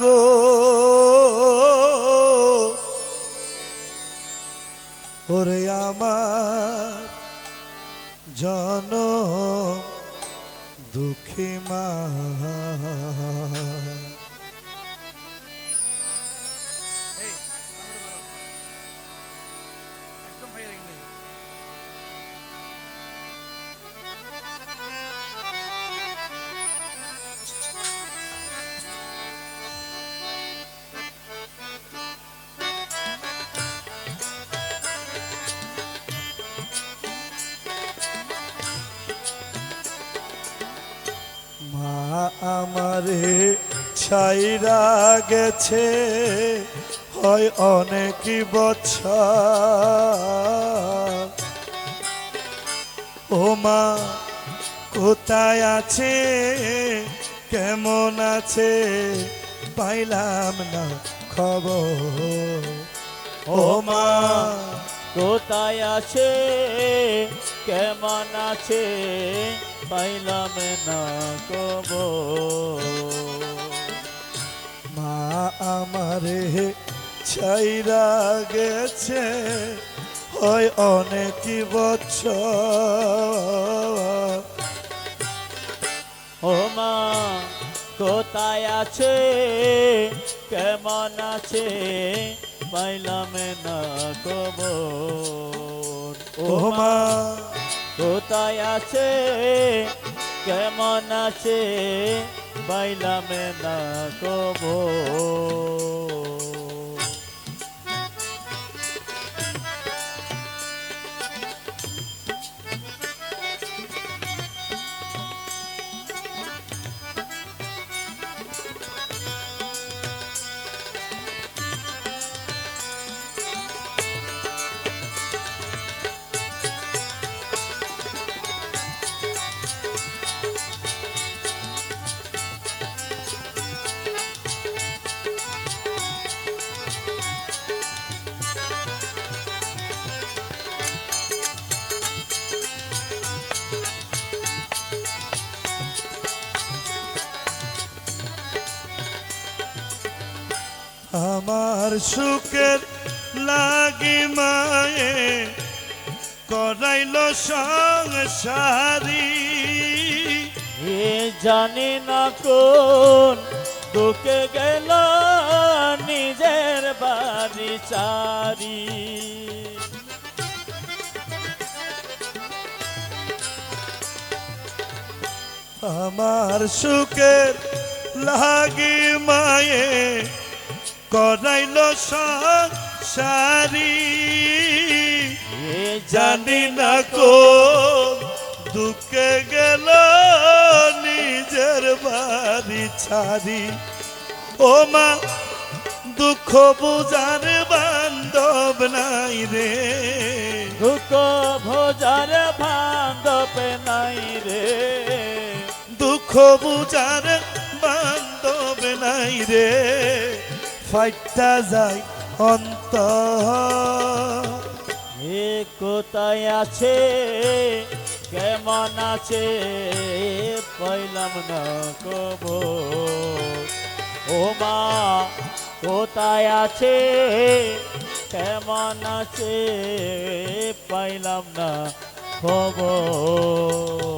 গো ওরে আমার জন দুঃখী মা। আমারে ছাইরা গেছে। হয় অনেক বছর। ও মা, কোথায় আছে? কেমন আছে? পাইলাম না খবর। ও মা, কোথায় আছে? কেমন আছে? পাইলাম না কব মা আমারে ছাইরা গেছে হয় অনেক বছর। ও মা কোথায় আছে? কেমন আছে? পাইলাম না কব ও মা কোথায় আছে? কেমন আছে? বাইলামে না কব আমার সুখের লাগি মায়ে করাইল সংসারী। এ জানি না কোন দুকে গেল নিজের বাড়ি চারি। আমার সুখের লাগি মায়ে করাইল সংসারী। এ জানি না কোন দুঃখে গেল নিজের বাড়ি ছাড়ি। ও মা দুঃখ বুঝার বান্ধব নাই রে। দুঃখ ভোজার ভাঙ্গপ নাই রে। দুঃখ বুঝার বান্ধব নাই রে। ফাইটা যায় অন্ত। কোথায় আছে, কেমন আছে, পাইলাম না কব ও মা, কোথায় আছে, কেমন আছে, পাইলাম না খবর।